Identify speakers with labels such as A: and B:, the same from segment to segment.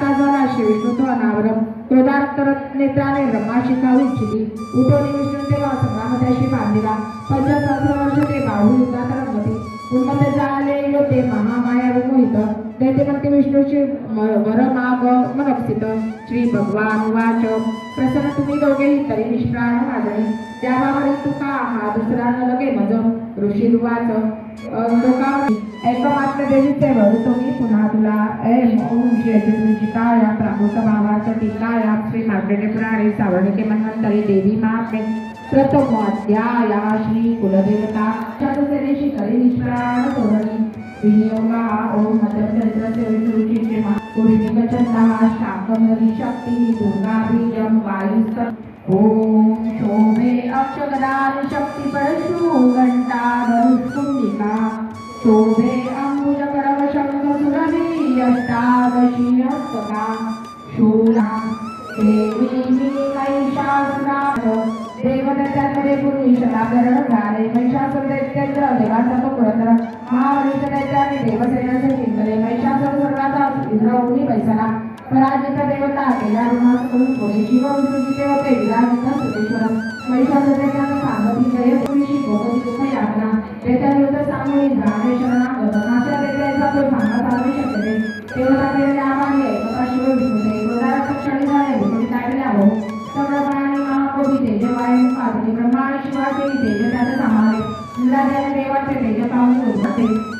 A: आता झाला श्री विष्णू तो अनावरम नेत्राने ब्रह्माशी खाऊ इच्छिती उठवली विष्णू तेव्हा संग्रामत्याशी बांधिला. पंचसहस्र वर्ष ते बाहू युद्धात रंगती उन्मत्त झाले होते महामाया विमोहित. दैत्यमंती विष्णूची वर माग मनक्षित श्री भगवान वाच. प्रसन्न तुम्ही दोघेही तरी निष्प्राण वाजणे त्याबाबत तुका हा दुसरा न लगे मज. ऋषी वाच लोकांनी एकमात्र देवीचे वर तुम्ही. पुन्हा तुला ऐम ओम, श्री चिताया प्राकृत भावाच्या टीकाया श्री मार्गडे पुराणे सावर्णिके मन्वंतरी, देवी महात्मे प्रथम अध्याया श्री कुलदेवता चतुर्दशी करी निष्प्राण तोरणी विनियोगा, ओम मध्यचरित्र सेवितरुचिचे पुरुषिकचंदा शाकमरी शक्ती, दुर्गा बीजम वायुस्त ओम, शोभे अक्षगदान शक्ती परशु घंटा धनुष्कुंडिका शोभे हस्तका शूला। देवी मी महिषासुरार देवदैत्यांमध्ये पूर्वी महिषासुर दैत्येंद्र देवाचा तो पुरंदर महाबळीच्या दैत्याने देवसेनाचे जिंकले महिषासुर स्वर्गाचा इंद्रवनी बैसला पराजिता देवता केल्यारुणाकडून पुणे शिवरुजी देव पेढला सुरेश्वर महिषासुरेच्या सांगती जय पुरुषी भोगती दुःख यातना वेताविरुद्ध सांगत आले शकते देवता देव नामाने एकता शिव विमुते गोदारा क्षणी झाले विमुती टाकल्या हो सगळ्याप्रमाणे महाकोटी तेजे वायू पाहते ब्रह्माने शिवाचे तेजे त्याचे सामाने मुलादेव देवाचे पाहून उभारते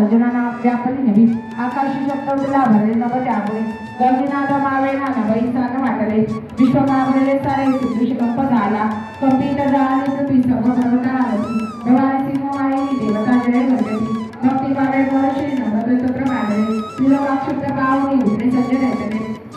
A: अर्जुनाना व्यापरीने बी आकाशी शब्द लाभले नभ त्यामुळे. गविनाद मावे नाना बाई सान वाटले. विश्व मावलेले सारे विश्वकंप झाला कंपित झाले पृथ्वी सर्व भरवता आली भवानी सिंह मायेली देवता जय भगती भक्ती मावे श्री नवदत्त प्रमाणे. तिलोकाक्षुप्त पावली उठणे सज्ज राहतले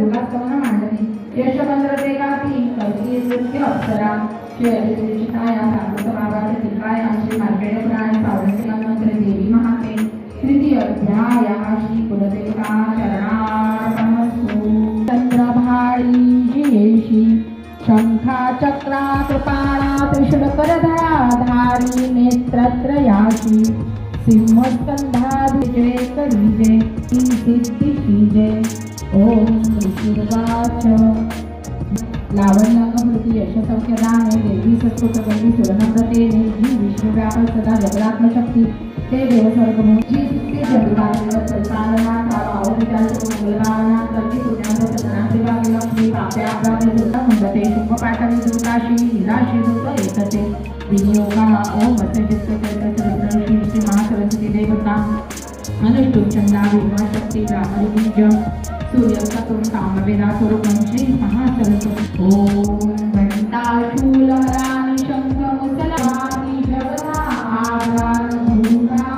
A: महर्षी दिव्य दुर्गास्तमन मांडली यशवंद्र देगाती नृत्य अप्सरा श्री अजिताया सागत बाबाचे तिकाया श्री मार्केट पुराण पावडे मंत्र देवी महाते तृतीय अध्याया श्री कुलदेवता चरणार्पणमस्तु चंद्रभाळी जियेशी शंखा चक्रा कृपाणा त्रिशूलकरधरा धारी नेत्रत्रयाशी सिंहस्कंधाभिजय करीजे ही सिद्धी ओम लावण्यामृती यशसौख्यदाने देवी संस्कृतगंडी सुरनम्रते देवी विष्णुव्यापक सदा जगदात्मशक्ती. ते देवस्वर्ग जी ते जगदात्मक संपादना भावपितांना कल्पी पुण्याचे सदनाशिवालक्ष्मी पाप्याप्राप्य दुर्गा मुंडते शुभपाठवी दुर्गाशी हिराशी दुर्ग महासरस्वती देवता. अनुष्टुप चंदा विमा शक्ती रामरुणी बीज सूर्यस्तून कामवेदा स्वरूपं श्री महासरस्वती ओम घंटाशूलहराणि शंख मुसलानि जगदा आधार भूता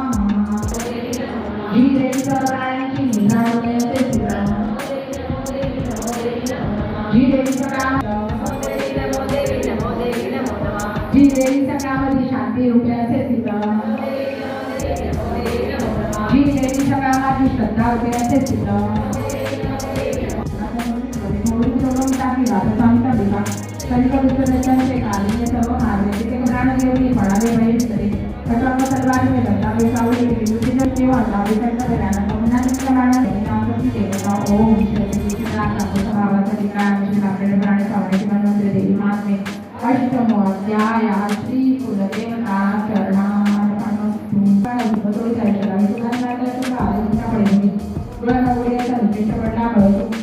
A: धीरे सरायची निरावयते शिरा धीरे सरा धीरे सकामधी शांती रूपे असे सिद्ध विवाह सामता विवाह कलिकवित रचनचे कार्य सर्व कार्य ते प्राण घेऊन पणावे बहिष्करे प्रसंग सर्वांचे दत्तावे सावली विविध देवाचा विसंग करायला कमनानित्य राणाने नामपती देवता ओम स्वभावासाठी काळामध्ये आपल्याला प्राणी सावण्याची मनोद्र देवी मानवे अष्टमोध्याय श्री कुलदेवता चरणार्पणस्तु काळाची बदोळी चालू करावी तुला लागल्या तुला आरोग्याच्या परिणामी तुला नवऱ्याचा उद्देश पडला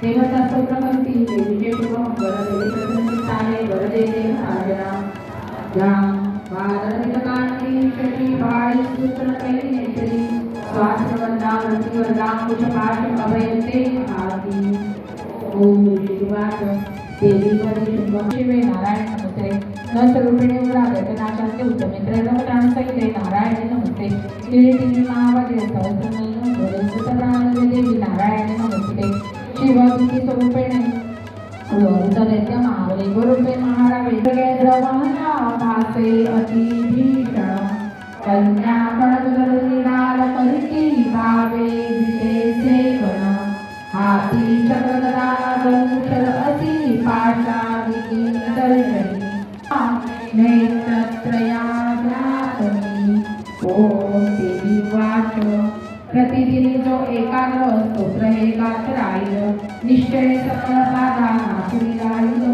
A: देवता स्तोत्र करती देवीचे शुभ मंगल देवी प्रसन्नताने वरदे देव साजना ज्यां वादरहितकान्ति शची बाळी सूत्र कैली नेत्री स्वास्त्रवन्दा मृत्युवन्दा कुशपाशम् अभयन्ते आदि ओम शिवाच देवी वरी शिवे नारायण नमस्ते। न स्वरूपिणे वरागत नाशास्ते उत्तमे त्रैलोक्यां सहिते नारायणे नमस्ते। तिळी महावाजे सहस्रनयन स्वरूपतरानंद देवी नारायणे नमस्ते। शिवभक्ती स्वरूपिणे। उतरेत्य महावरी गुरुपे महारावे। द्रवहना भासे अति भीषण कन्या कडगडीनाल परिटी भावे दिसे सेवन हाती चक्रगदा गौषर अति पाशा विदर्शनी नेत्रत्रयाभ्यासनी ओम देवी वाच प्रतिदिनी जो एकाग्र असतो प्रहेगात राहिलं निष्ठेने सकळ साधा नासुरी राहिलं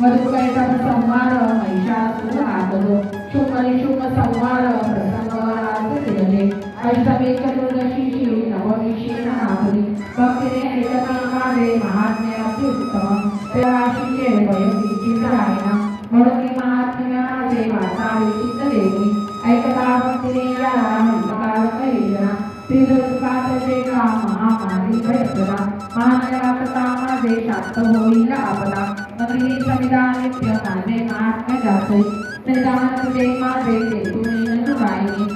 A: मधुकैका केले अष्टमी चतुर्दशीची नवमीशी नाहुरी भक्तीने एकतांकारे महात्म्य अत्युत्तम देवाशीचे वयकीची रायना म्हणून मी महात्म्याचे वाचावे चित्त देवी ऐकता कैला त्रिदुर्गाचे काम महामारी भयप्रदा महानगरात कामाचे शाक्त होईल आपला नगरी समिदा नित्य माझे महात्म्य जाते निदान तुझे माझे ते नजुबाईने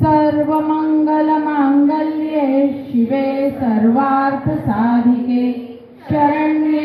A: सर्वमङ्गलमाङ्गल्ये शिवे सर्वार्थसाधिके शरण्ये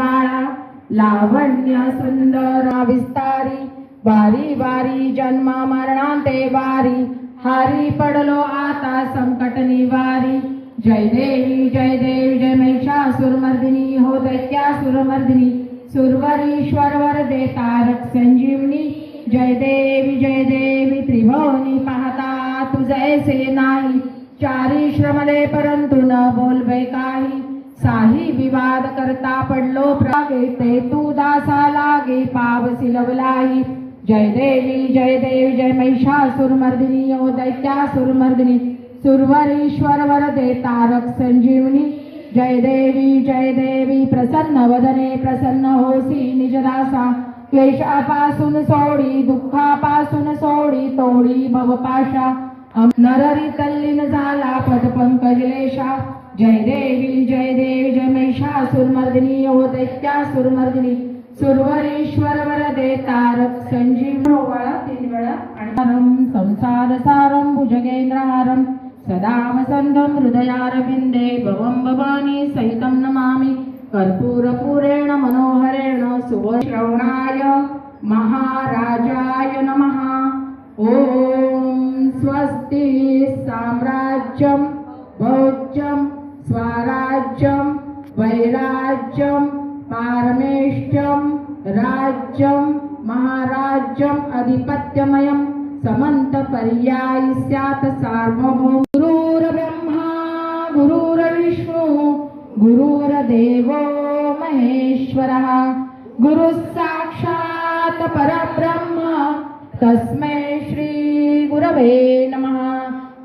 A: त्रिनेत्री लावण्य सुंदर विस्तारी, वारी वारी जन्म मरणांते वारी, हारी पडलो आता संकट निवारी। जय देवी जय देवी, जय महिषासुरमर्दिनी हो दैत्यासुरमर्दिनी सुरवरीश्वर वरदे तारक संजीवनी। जय देवी जय देवी, त्रिभुवनी पाहता तुझैसे नाही, चारी श्रमले परंतु न बोलवे काही। साही विवाद करता पडलो प्रागे ते तू दासा लागे पाव सिलवलाही. जय देवी जय देव जय महिषासुरमर्दिनी ओ दैत्यासुरमर्दिनी सुरवरीश्वर वरदे तारक संजीवनी. जय देवी जय देवी प्रसन्न वदने प्रसन्न होसी निजदासा क्लेशापासून सोडी दुःखापासून सोडी तोडी भवपाशा. नररी तल्लीन झाला पटपंकजलेशा जय देवी जय देवी जय महिषासुरमर्दिनी ओ दैत्यासुरमर्दिनी सुरवरेश्वर वरदे तारक संजीव वेळा तीन वेळा आणि संसार सारं भुजगेंद्रहारं सदा वसन्तं हृदयारविन्दे भवं भवानी सहितं नमामि। कर्पूरपूरेण मनोहरेण सुवश्रवणाय महाराजाय नमः। ॐ स्वस्ति साम्राज्यं भोज्यं स्वराज्यं वैराज्यं पारमेष्ठ्यं राज्यं महाराज्यम् अधिपत्यमयं समन्तपर्यायि स्यात् सार्वभौम गुरुर्ब्रह्मा गुरुर्विष्णु गुरुर्देवो महेश्वरः। गुरुः साक्षात् परब्रह्म तस्मै श्री गुरवे नमः